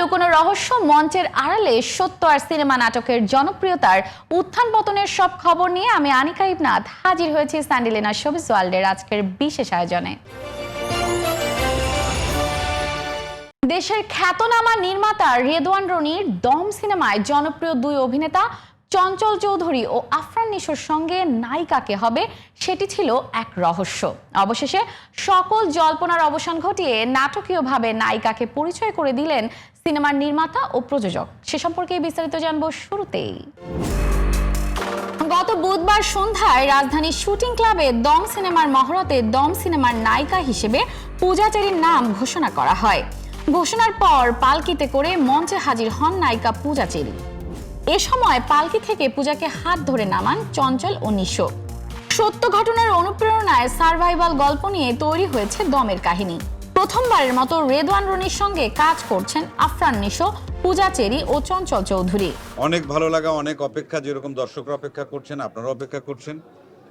লুকোনো রহস্য মঞ্চের আড়ালে সত্য আর সিনেমা নাটকের জনপ্রিয়তার উত্থান পতনের সব খবর নিয়ে আমি আনিকা ইবনাথ হাজির হয়েছি স্যান্ডিলেনা শোবিস ওয়ার্ল্ডের আজকের বিশেষ আয়োজনে। দেশের খ্যাতনামা নির্মাতা রেদওয়ান রনির দম সিনেমায় জনপ্রিয় দুই অভিনেতা চঞ্চল চৌধুরী ও আফরান নিশোর সঙ্গে নায়িকাকে হবে সেটি ছিল এক রহস্য। অবশেষে সকল জল্পনার অবসান ঘটিয়ে নাটকীয়ভাবে নায়িকাকে পরিচয় করে দিলেন সিনেমার নির্মাতা ও প্রযোজক। সে সম্পর্কে বিস্তারিত জানব শুরুতেই। গত বুধবার সন্ধ্যায় রাজধানীর শুটিং ক্লাবে দম সিনেমার মহরতে দম সিনেমার নায়িকা হিসেবে পূজাচেরির নাম ঘোষণা করা হয়। ঘোষণার পর পালকিতে করে মঞ্চে হাজির হন নায়িকা পূজাচেরি। এ সময় পালকি থেকে পূজাকে হাত ধরে নামান চঞ্চল ও নিশো। সত্য ঘটনার অনুপ্রেরণায় সার্ভাইভাল গল্প নিয়ে তৈরি হয়েছে দমের কাহিনী। প্রথমবারের মতো রেদওয়ান রনির সঙ্গে কাজ করছেন আফরান নিশো, পূজা চেরি ও চঞ্চল চৌধুরী। অনেক ভালো লাগা, অনেক অপেক্ষা, যেরকম দর্শকরা অপেক্ষা করছেন আপনারা অপেক্ষা করছেন।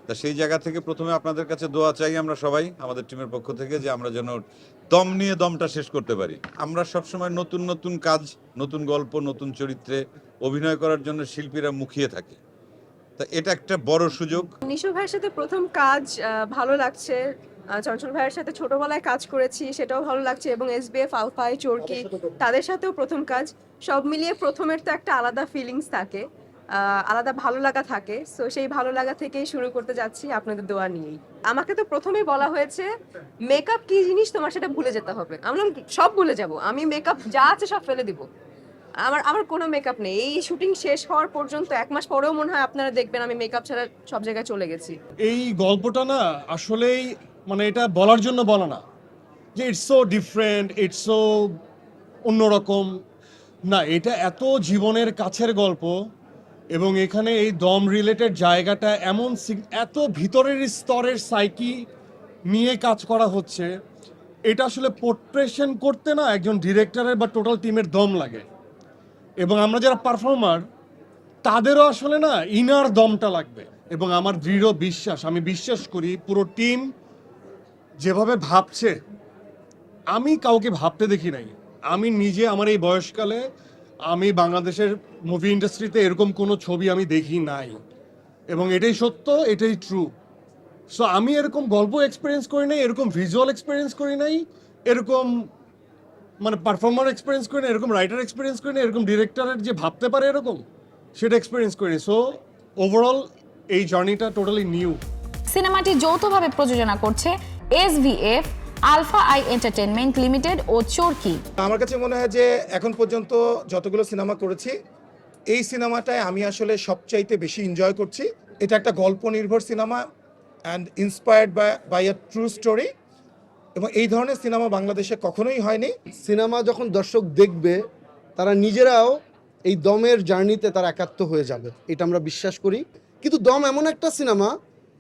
তা সেই জায়গা থেকে প্রথমে আপনাদের কাছে দোয়া চাই আমরা সবাই, আমাদের টিমের পক্ষ থেকে, যে আমরা যেন দম নিয়ে দমটা শেষ করতে পারি। আমরা সবসময় নতুন নতুন কাজ, নতুন গল্প, নতুন চরিত্রে অভিনয় করার জন্য শিল্পীরা মুখিয়ে থাকে। তা এটা একটা বড় সুযোগ। নিশো ভাইয়ের সাথে প্রথম কাজ আহ, ভালো লাগছে। চঞ্চল ভাইয়ের সাথে ছোটবেলায় কাজ করেছি সেটাও ভালো লাগছে এবং এস এসবিএফ আলফাই চোরকি তাদের সাথেও প্রথম কাজ। সব মিলিয়ে প্রথমের তো একটা আলাদা ফিলিংস থাকে আহ, আলাদা ভালো লাগা থাকে। সো সেই ভালো লাগা থেকেই শুরু করতে যাচ্ছি আপনাদের দোয়া নিয়েই। আমাকে তো প্রথমেই বলা হয়েছে মেকআপ কি জিনিস তোমার সেটা ভুলে যেতে হবে। আমি সব ভুলে যাব। আমি মেকআপ যা আছে সব ফেলে দিব। আমার আমার কোনো মেকআপ নেই। এই শুটিং শেষ হওয়ার পর্যন্ত এক মাস পরেও মনে হয় আপনারা দেখবেন আমি মেকআপ ছাড়া সব জায়গায় চলে গেছি। এই গল্পটা না আসলেই মানে এটা বলার জন্য বলা না। যে it's so different it's so অন্যরকম। না, এটা এত জীবনের কাছের গল্প এবং এখানে এই দম রিলেটেড জায়গাটা এমন এত ভিতরের স্তরের সাইকি নিয়ে কাজ করা হচ্ছে। এটা আসলে পোর্ট্রেশন করতে না একজন ডিরেক্টরের বা টোটাল টিমের দম লাগে। এবং আমরা যারা পারফর্মার তাদেরও আসলে না ইনার দমটা লাগবে। এবং আমার দৃঢ় বিশ্বাস, আমি বিশ্বাস করি পুরো টিম যেভাবে ভাবছে, আমি কাউকে ভাবতে দেখি নাই। আমি নিজে আমার এই বয়সকালে আমি বাংলাদেশের মুভি ইন্ডাস্ট্রিতে এরকম কোনো ছবি আমি দেখি নাই। এবং এটাই সত্য, এটাই ট্রু সো আমি এরকম গল্প এক্সপিরিয়েন্স করি নাই, এরকম ভিজুয়াল এক্সপিরিয়েন্স করি নাই, এরকম মানে পারফর্মার এক্সপিরিয়েন্স করি না এরকম রাইটার এক্সপিরিয়েন্স করি না এরকম ডিরেক্টরের যে ভাবতে পারে এরকম সেটা এক্সপিরিয়েন্স করি। সো ওভারঅল এই জার্নিটা টোটালি নিউ সিনেমাটি যৌথভাবে প্রযোজনা করছে S SVF alpha I entertainment limited ও চোরকি। আমার কাছে মনে হয় যে এখন পর্যন্ত যতগুলো সিনেমা করেছি এই সিনেমাটায় আমি আসলে সবচাইতে বেশি এনজয় করছি। এটা একটা গল্প নির্ভর cinema and inspired by by a true story এবং এই ধরনের সিনেমা বাংলাদেশে কখনোই হয়নি। সিনেমা যখন দর্শক দেখবে, তারা নিজেরাও এই দমের জার্নিতে তারা একাত্ম হয়ে যাবে, এটা আমরা বিশ্বাস করি। কিন্তু দম এমন একটা সিনেমা,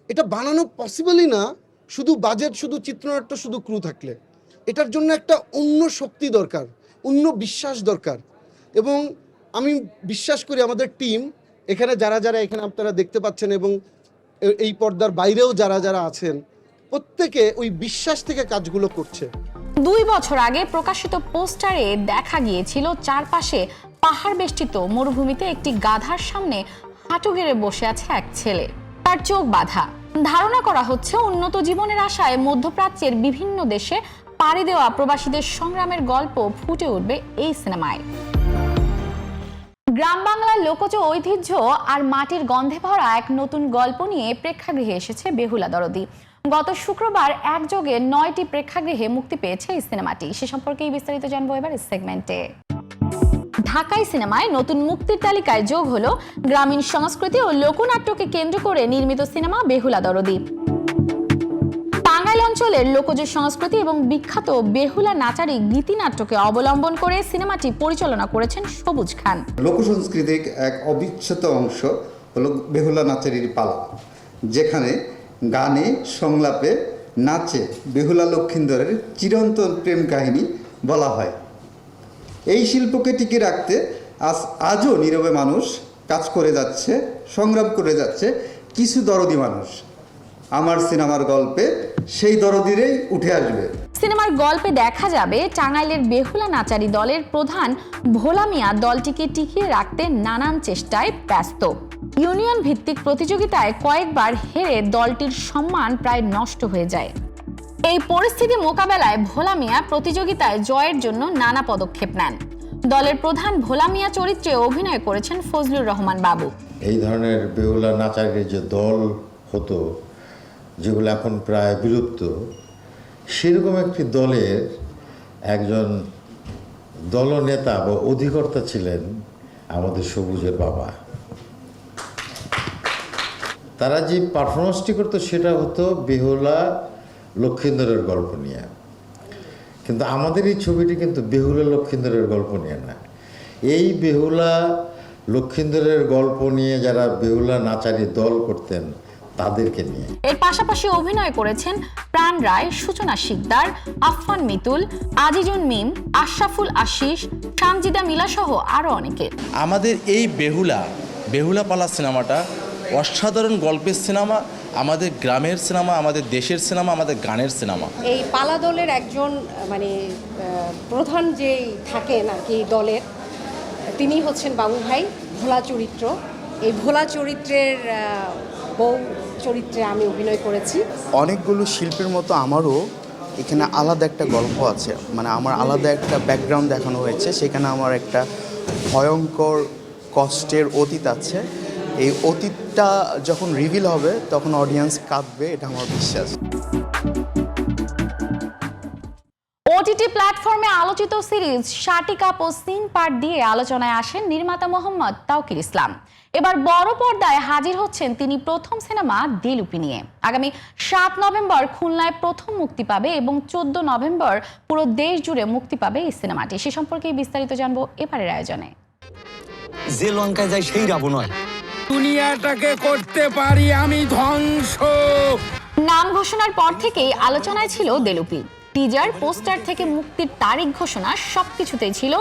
এটা বানানো পসিবলই না, শুধু বাজেট শুধু চিত্রনাট্য, শুধু ক্রু থাকলে। এটার জন্য একটা অন্য শক্তি দরকার, অন্য বিশ্বাস দরকার। এবং আমি বিশ্বাস করি আমাদের টিম এখানে যারা যারা এখানে আপনারা দেখতে পাচ্ছেন এবং এই পর্দার বাইরেও যারা যারা আছেন প্রত্যেকে ওই বিশ্বাস থেকে কাজগুলো করছে। দুই বছর আগে প্রকাশিত পোস্টারে দেখা গিয়েছিল চারপাশে পাহাড় বেষ্টিত মরুভূমিতে একটি গাধার সামনে হাঁটু গেড়ে বসে আছে এক ছেলে। তার চোখ বাঁধা। ধারণা করা হচ্ছে উন্নত জীবনের আশায় মধ্যপ্রাচ্যের বিভিন্ন দেশে পাড়ি দেওয়া প্রবাসীদের সংগ্রামের গল্প ফুটে উঠবে এই সিনেমায়। গ্রাম বাংলার লোকজ ঐতিহ্য আর মাটির গন্ধে ভরা এক নতুন গল্প নিয়ে প্রেক্ষাগৃহে এসেছে বেহুলা দরদি। গত শুক্রবার একযোগে নয়টি প্রেক্ষাগৃহে মুক্তি পেয়েছে এই সিনেমাটি। সে সম্পর্কে বিস্তারিত জানব এবার সেগমেন্টে। ঢাকাই সিনেমায় নতুন মুক্তির তালিকায় যোগ হলো গ্রামীণ সংস্কৃতি ও লোকনাট্যকে কেন্দ্র করে নির্মিত সিনেমা বেহুলা দরদি। অঞ্চলের লোকজ সংস্কৃতি এবং বিখ্যাত বেহুলা নাচারি গীতিনাট্যকে অবলম্বন করে সিনেমাটি পরিচালনা করেছেন সবুজ খান। লোকসংস্কৃতির এক অবিচ্ছেদ্য অংশ হলো বেহুলা নাচের পালা, যেখানে গানে, সংলাপে নাচে বেহুলা লক্ষিন্দরের চিরন্তন প্রেম কাহিনী বলা হয়। এই শিল্পকে টিকে রাখতে আজ আজও নীরবে মানুষ কাজ করে যাচ্ছে, সংগ্রাম করে যাচ্ছে কিছু দরদি মানুষ। আমার সিনেমার গল্পে সেই দরদিরেই উঠে আসবে। সিনেমার গল্পে দেখা যাবে টাঙ্গাইলের বেহুলা নাচারি দলের প্রধান ভোলা মিয়া দলটিকে টিকিয়ে রাখতে নানান চেষ্টায় ব্যস্ত। ইউনিয়ন ভিত্তিক প্রতিযোগিতায় কয়েকবার হেরে দলটির সম্মান প্রায় নষ্ট হয়ে যায়। এই পরিস্থিতি মোকাবেলায় ভোলা মিয়া প্রতিযোগিতায় জয়ের জন্য নানা পদক্ষেপ নেন। দলের প্রধান ভোলা মিয়া চরিত্রে অভিনয় করেছেন ফজলুর রহমান বাবু। এই ধরনের বেহুলা নাচারের যে দল হতো যেগুলো এখন প্রায় বিলুপ্ত, সেরকম একটি দলের একজন দলনেতা বা অধিকর্তা ছিলেন আমাদের সবুজের বাবা। তারা যে পারফরমেন্সটি করতো সেটা হতো বেহুলা লক্ষিন্দরের গল্প নিয়ে। কিন্তু আমাদের এই ছবিটি কিন্তু বেহুলা লক্ষিন্দরের গল্প নিয়ে না। এই বেহুলা লক্ষিন্দরের গল্প নিয়ে যারা বেহুলা নাচারি দল করতেন তাদেরকে নিয়ে। এর পাশাপাশি অভিনয় করেছেন প্রাণ রায় সূচনা শিকদার আফফান মিতুল আজিজুন মিম আশরাফুল আশিস সানজিদা মিলা সহ আরও অনেকে। আমাদের এই বেহুলা বেহুলা পালা সিনেমাটা অসাধারণ গল্পের সিনেমা আমাদের গ্রামের সিনেমা আমাদের দেশের সিনেমা আমাদের গানের সিনেমা। এই পালা দলের একজন মানে প্রধান যে থাকেন আর কি দলের তিনি হচ্ছেন বাবু ভাই ভোলা চরিত্র। এই ভোলা চরিত্রের বউ চরিত্রে আমি অভিনয় করেছি। অনেকগুলো শিল্পের মতো আমারও এখানে আলাদা একটা গল্প আছে। মানে আমার আলাদা একটা ব্যাকগ্রাউন্ড দেখানো হয়েছে। সেখানে আমার একটা ভয়ঙ্কর কষ্টের অতীত আছে। এই অতীতটা যখন রিভিল হবে, তখন অডিয়েন্স কাঁদবে, এটা আমার বিশ্বাস। প্ল্যাটফর্মে আলোচিত সিরিজ শাটি কাপ ও সিন পার্ট দিয়ে আলোচনায় আসেন নির্মাতা মোহাম্মদ তাওকির ইসলাম। এবার বড় পর্দায় হাজির হচ্ছেন তিনি প্রথম সিনেমা দিলুপি নিয়ে। আগামী সাত নভেম্বর খুলনায় প্রথম মুক্তি পাবে এবং চোদ্দ নভেম্বর পুরো দেশ জুড়ে মুক্তি পাবে এই সিনেমাটি। সে সম্পর্কে বিস্তারিত জানব এবারের আয়োজনে। যে লঙ্কায় যায় সেই রাবণ হয় দুনিয়াটাকে করতে পারি আমি ধ্বংস। নাম ঘোষণার পর থেকেই আলোচনায় ছিল দেলুপি। টিজার পোস্টার থেকে মুক্তির তারিখ ঘোষণা সবকিছুতেই ছিল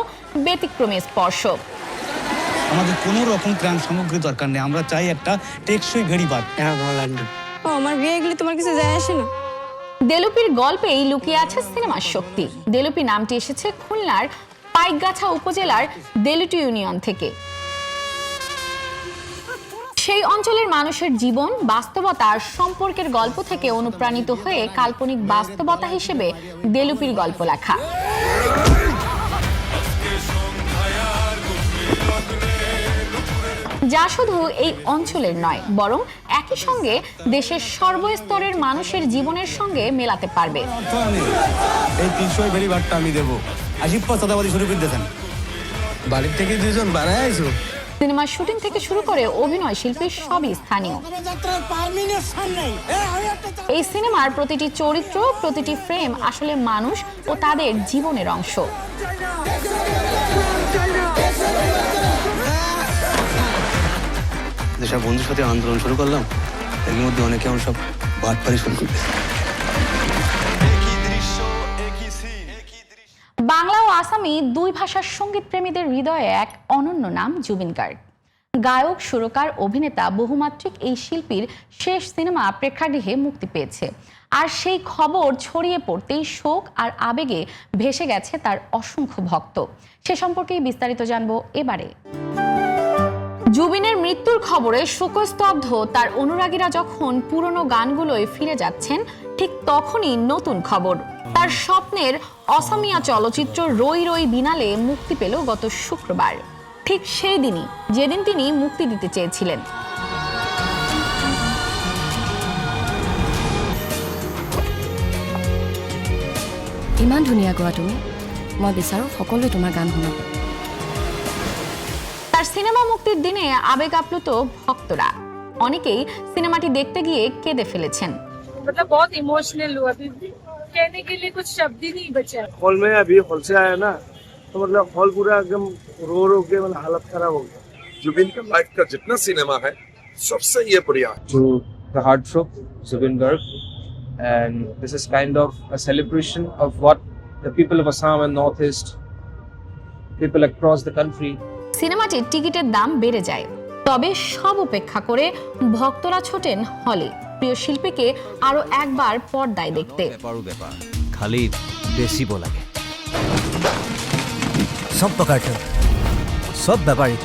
ব্যতিক্রমী স্পর্শ। আমাদের কোনো রকম ত্রাণ সামগ্রী দরকার নেই। আমরা চাই একটা টেকসই ভেড়িবাদ হ্যাঁ ও আমার বিয়ে গেলে তোমার কিছু যায় আসে না? দেলুপির গল্পেই লুকিয়ে আছে সিনেমার শক্তি। দেলুপি নামটি এসেছে খুলনার পাইকগাছা উপজেলার দেলুটি ইউনিয়ন থেকে। সেই অঞ্চলের মানুষের জীবন, বাস্তবতা আর সম্পর্কের গল্প থেকে অনুপ্রাণিত হয়ে কাল্পনিক বাস্তবতা হিসেবে দেলুপির গল্প লেখা। যা শুধু এই অঞ্চলের নয়, বরং একই সঙ্গে দেশের সর্বস্তরের মানুষের জীবনের সঙ্গে মেলাতে পারবে। বাড়ির থেকে দুজন আইসো সিনেমার শুটিং থেকে শুরু করে অভিনয় শিল্পী সবই স্থানীয়। এই সিনেমার প্রতিটি চরিত্র, প্রতিটি ফ্রেম আসলে মানুষ ও তাদের জীবনের অংশ। যেসব বন্ধুর সাথে আন্দোলন শুরু করলাম, এর মধ্যে অনেকে আমার সব বাটপারি শুরু করবে বাংলা ও আসামি দুই ভাষার সংগীত প্রেমীদের হৃদয়ে এক অনন্য নাম, জুবিন গার্গ। গায়ক, সুরকার, অভিনেতা, বহুমাত্রিক এই শিল্পীর শেষ সিনেমা প্রেক্ষাগৃহে মুক্তি পেয়েছে। আর সেই খবর ছড়িয়ে পড়তেই শোক আর আবেগে ভেসে গেছে তার অসংখ্য ভক্ত। সে সম্পর্কেই বিস্তারিত জানব এবারে। জুবিনের মৃত্যুর খবরে শোকস্তব্ধ তার অনুরাগীরা যখন পুরনো গানগুলোয় ফিরে যাচ্ছেন, ঠিক তখনই নতুন খবর। তার স্বপ্নের অসামিয়া চলচ্চিত্র রই রই বিনালে মুক্তি পেল গত শুক্রবার ঠিক সেই দিনই যেদিন তিনি মুক্তি দিতে চেয়েছিলেন ইমান ধুনীয়া গোৱা তুমি মই বিচাৰোঁ সকলোৱে তোমাৰ গান শুনক তার সিনেমা মুক্তির দিনে আবেগ আপ্লুত ভক্তরা অনেকেই সিনেমাটি দেখতে গিয়ে কেঁদে ফেলেছেন मतलब बहुत इमोशनल हुआ अभी कहने के लिए कुछ शब्द ही नहीं बचा हॉल में अभी हॉल से आया ना तो मतलब हॉल पूरा एकदम रो रो के मतलब हालत खराब हो गया जुबिन का लाइफ का जितना सिनेमा है सबसे ये बढ़िया है to the heartthrob Zubin Garg and this is kind of a celebration of what the people of Assam and Northeast people across the country সিনেমাটির টিকিটের দাম বেড়ে যায় তবে সব উপেক্ষা করে ভক্তরা ছোটেন হলে প্রিয় শিল্পীকে আরও একবার পর্দায় দেখতে। খালি লাগে। চব প্ৰকাৰতে চব বেপাৰী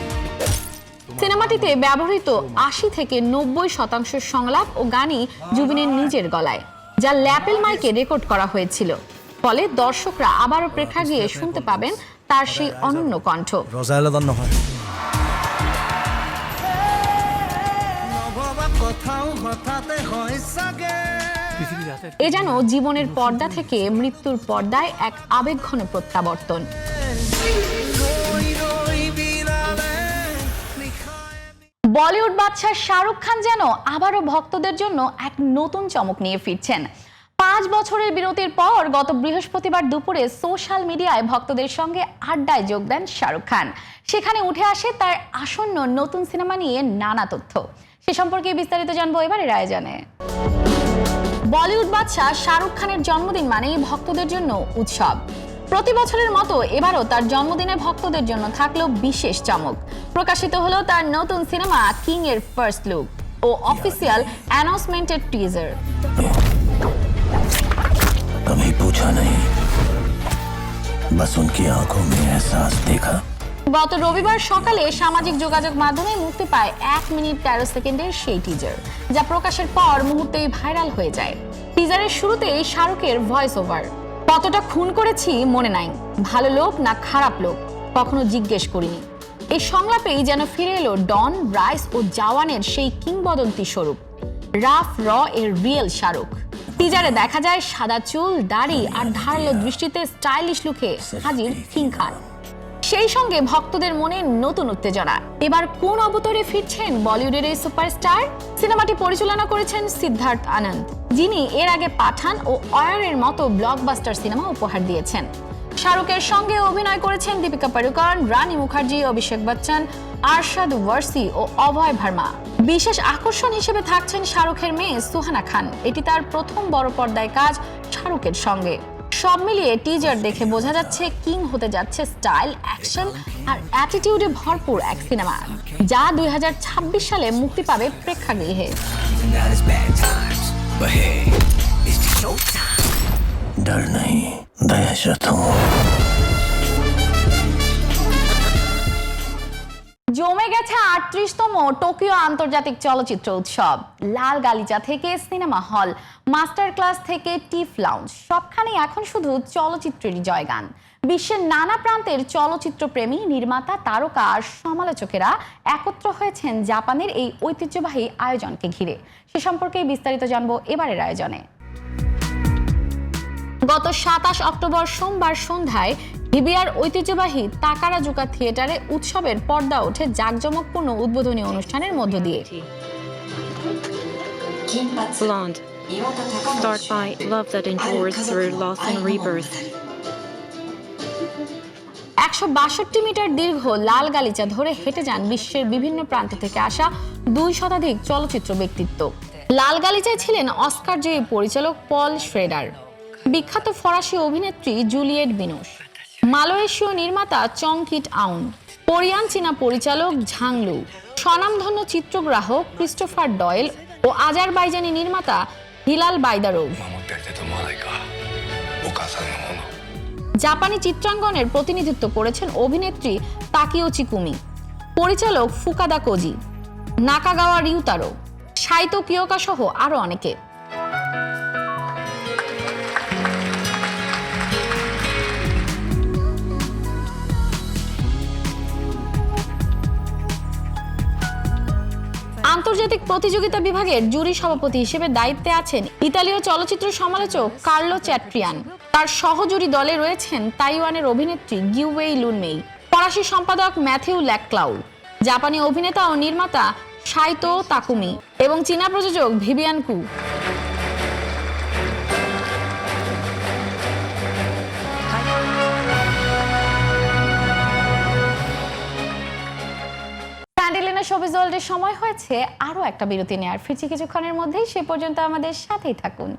সিনেমাটিতে ব্যবহৃত আশি থেকে নব্বই শতাংশ সংলাপ ও গানই জুবিনের নিজের গলায় যা ল্যাপেল মাইকে রেকর্ড করা হয়েছিল। ফলে দর্শকরা আবারও প্রেক্ষাগৃহে শুনতে পাবেন তার সেই অনন্য কণ্ঠ। এ যেন জীবনের পর্দা থেকে মৃত্যুর পর্দায় এক আবেগঘন প্রত্যাবর্তন। বলিউড বাদশাহ শাহরুখ খান যেন আবারও ভক্তদের জন্য এক নতুন চমক নিয়ে ফিরছেন। পাঁচ বছরের বিরতির পর গত বৃহস্পতিবার দুপুরে সোশ্যাল মিডিয়ায় ভক্তদের সঙ্গে আড্ডায় যোগ দেন শাহরুখ খান। সেখানে উঠে আসে তার আসন্ন নতুন সিনেমা নিয়ে নানা তথ্য। সে সম্পর্কে বিস্তারিত জানব এবারে আয়োজনে বলিউড বাদশাহ শাহরুখ খানের জন্মদিন মানেই ভক্তদের জন্য উৎসব। প্রতি বছরের মতো এবারও তার জন্মদিনে ভক্তদের জন্য থাকল বিশেষ চমক। প্রকাশিত হলো তার নতুন সিনেমা কিং এর ফার্স্ট লুক ও অফিসিয়াল অ্যানাউন্সমেন্টের টিজার। कभी पूछा नहीं बस उनकी आंखों में एहसास देखा গত রবিবার সকালে সামাজিক যোগাযোগ মাধ্যমে মুক্তি পায় এক মিনিট তেরো সেকেন্ডের সেই টিজার যা প্রকাশের পর মুহূর্তেই ভাইরাল হয়ে যায় টিজারের শুরুতেই শাহরুখের ভয়েস ওভার কতটা খুন করেছি মনে নাই ভালো লোক না খারাপ লোক কখনো জিজ্ঞেস করিনি এই সংলাপেই যেন ফিরে এলো ডন রাইস ও জাওয়ানের সেই কিংবদন্তি স্বরূপ রাফ র এর রিয়েল শাহরুখ টিজারে দেখা যায় সাদা চুল, দাড়ি আর ধারালো দৃষ্টিতে স্টাইলিশ লুকে হাজির কিং খান। সেই সঙ্গে ভক্তদের মনে নতুন উত্তেজনা। এবার কোন অবতরে ফিরছেন বলিউডের এই সুপারস্টার? সিনেমাটি পরিচালনা করেছেন সিদ্ধার্থ আনন্দ, যিনি এর আগে পাঠান ও অয়ারের মতো ব্লকবাস্টার সিনেমা উপহার দিয়েছেন। শাহরুখের সঙ্গে অভিনয় করেছেন দীপিকা পাড়ুকন রানী মুখার্জি অভিষেক বচ্চন আরশাদ ওয়ার্সি ও অভয় ভার্মা বিশেষ আকর্ষণ হিসেবে থাকছেন শাহরুখের মেয়ে সুহানা খান এটি তার প্রথম বড় পর্দায় কাজ শাহরুখের সঙ্গে সব মিলিয়ে টিজার দেখে বোঝা যাচ্ছে কিং হতে যাচ্ছে স্টাইল অ্যাকশন আর অ্যাটিটিউডে ভরপুর এক সিনেমা যা দুই সালে মুক্তি পাবে প্রেক্ষাগৃহে डर नहीं Да я что-то... জমে গেছে আটত্রিশতম টোকিও আন্তর্জাতিক চলচ্চিত্র উৎসব। লাল গালিচা থেকে সিনেমা হল, মাস্টার ক্লাস থেকে টিফ লাউঞ্জ, সবখানে এখন শুধু চলচ্চিত্রেরই জয়গান। বিশ্বের নানা প্রান্তের চলচ্চিত্র প্রেমী নির্মাতা, তারকা আর সমালোচকেরা একত্র হয়েছেন জাপানের এই ঐতিহ্যবাহী আয়োজনকে ঘিরে। সে সম্পর্কে বিস্তারিত জানব এবারের আয়োজনে। গত সাতাশ অক্টোবর সোমবার সন্ধ্যায় হিবিয়ার ঐতিহ্যবাহী তাকারাজুকা থিয়েটারে উৎসবের পর্দা ওঠে জাঁকজমকপূর্ণ উদ্বোধনী অনুষ্ঠানের মধ্য দিয়ে Blonde. Start by love that endures through loss and rebirth. একশো বাষট্টি মিটার দীর্ঘ লাল গালিচা ধরে হেঁটে যান বিশ্বের বিভিন্ন প্রান্ত থেকে আসা দুই শতাধিক চলচ্চিত্র ব্যক্তিত্ব লাল গালিচায় ছিলেন অস্কার জয়ী পরিচালক পল শ্রেডার বিখ্যাত ফরাসি অভিনেত্রী জুলিয়েট বিনুস মালয়েশীয় নির্মাতা চংকিট আউন। কোরিয়ান চীনা পরিচালক ঝাংলু। স্বনামধন্য চিত্রগ্রাহক ক্রিস্টোফার ডয়েল ও আজারবাইজানি নির্মাতা হিলাল বাইদারোভ। জাপানি চিত্রাঙ্গনের প্রতিনিধিত্ব করেছেন অভিনেত্রী তাকিও চিকুমি। পরিচালক ফুকাদা কোজি। নাকাগাওয়া রিউতারো। সাইতো কিয়োকা সহ আরও অনেকে। আন্তর্জাতিক প্রতিযোগিতা বিভাগের জুরি সভাপতি হিসেবে দায়িত্বে আছেন ইতালীয় চলচ্চিত্র সমালোচক কার্লো চ্যাট্রিয়ান। তার সহজুরি দলে রয়েছেন তাইওয়ানের অভিনেত্রী গিউওয়েই লুনমেই, ফরাসি সম্পাদক ম্যাথিউ ল্যাকক্লাউ জাপানি অভিনেতা ও নির্মাতা সাইতো তাকুমি এবং চীনা প্রযোজক ভিভিয়ান কু। শোবিজ ওয়ার্ল্ডের সময় হয়েছে আরও একটা বিরতি নেওয়ার ফিরছি কিছুক্ষণের মধ্যেই, সে পর্যন্ত আমাদের সাথেই থাকুন।